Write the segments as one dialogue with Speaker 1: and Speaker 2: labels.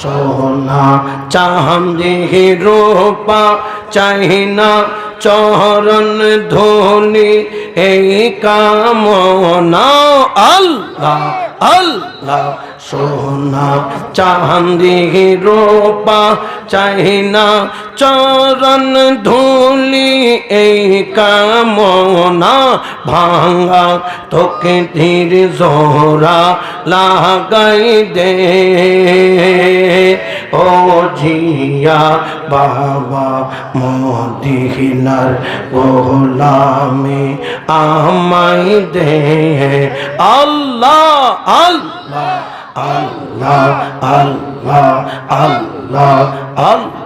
Speaker 1: সোনা চাঁদি রূপা চাহিনা চরণ ধোনি এই কামনা আল্লাহ। আল্লাহ সোনা, চাঁদি রূপা চাহিনা চরণ ধুলি এই কামনা ভাঙা, তোকে ধীর জোরা লাগাই দে। ও জিয়া বাবা মদিহিনার গোলামে আমাই দে। আল্লাহ আল্লাহ আল্লাহ আল্লাহ আল্লাহ আল্লাহ।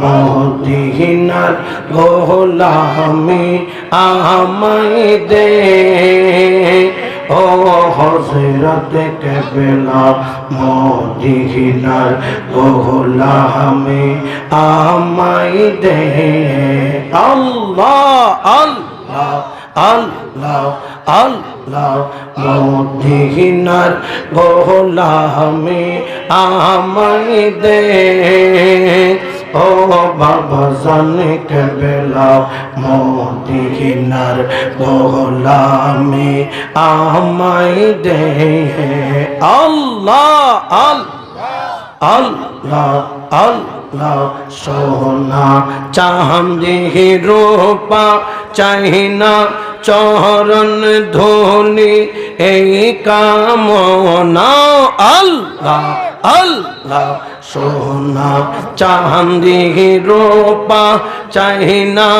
Speaker 1: মদিনার গোলামি আমায় দে। ও হজরত কেবলা মদিনার গোলামি আমায় দে। আল্লাহ আল্লাহ আল্লাহ আল্লাহ মদিনার গোলামি আমায় দে। ও বাবা, জানে কেবেলা মদিনার গোলামি আমায় দে। আল্লাহ আল্লাহ আল্লাহ, সোনা, চাঁদি, রূপা চাহিনা চরণ ধোনি, এই কামনা আল্লাহ আল্লাহ। সোনা চাঁদি রূপা চাহিনা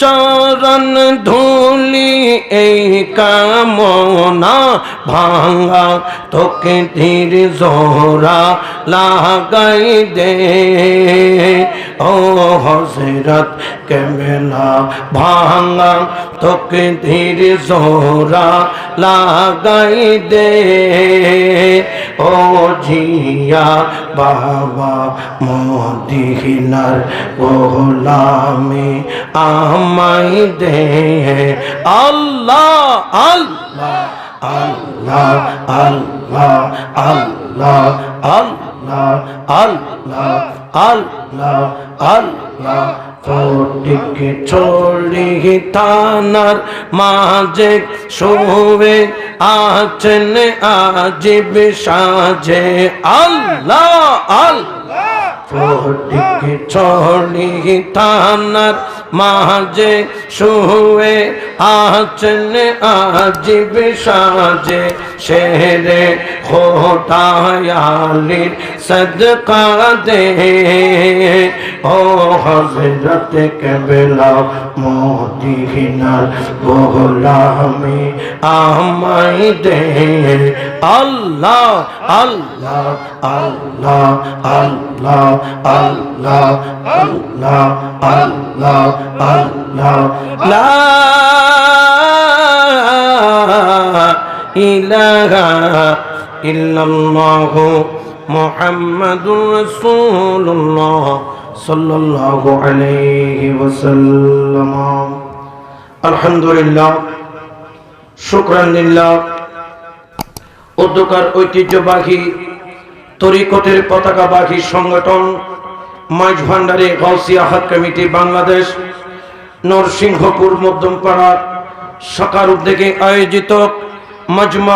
Speaker 1: চরণ ধুলি, এই কামনা ভাঙ্গা তোকে ধীর জোরা লাগাই দে ও হজরত কেমেলা ভাঙ্গা তোকে ধীর জোরা লাগাই দে। ও ঝিয়া বাবা মদিনার গোলামে আমায় দে। আল্লাহ আল্লাহ আল্লাহ আল্লাহ আল্লাহ। আল্লাহ আল্লাহ আল্লাহ মাঝে শোবে আছেন আজিব সাজে। আল্লাহ আল্লাহ। ফটিকে চলি থানার মাঝে শুয়ে আছেন আজিব সাজে। শেরে খোটায়ালির সদকা দে ও হজরত কেবলা মদিনার গোলামি আমায় দে আল্লাহ আল্লাহ আল্লাহ আল্লাহ আল্লাহ আল্লাহ আল্লাহ আল্লাহ লা ইলাহা ইল্লাল্লাহু মুহাম্মাদুর রাসূলুল্লাহ সাল্লাল্লাহু আলাইহি ওয়াসাল্লাম। আলহামদুলিল্লাহ, শুকরান লিল্লাহ। উদ্যোকার ঐতিহ্যবাহী তরিকতের পতাকাবাহী সংগঠন মাইজ ভান্ডারে গাউসিয়া হাত কমিটি বাংলাদেশ, নরসিংহপুর মধ্যমপাড়া শাখার উদ্যোগে আয়োজিত মজমা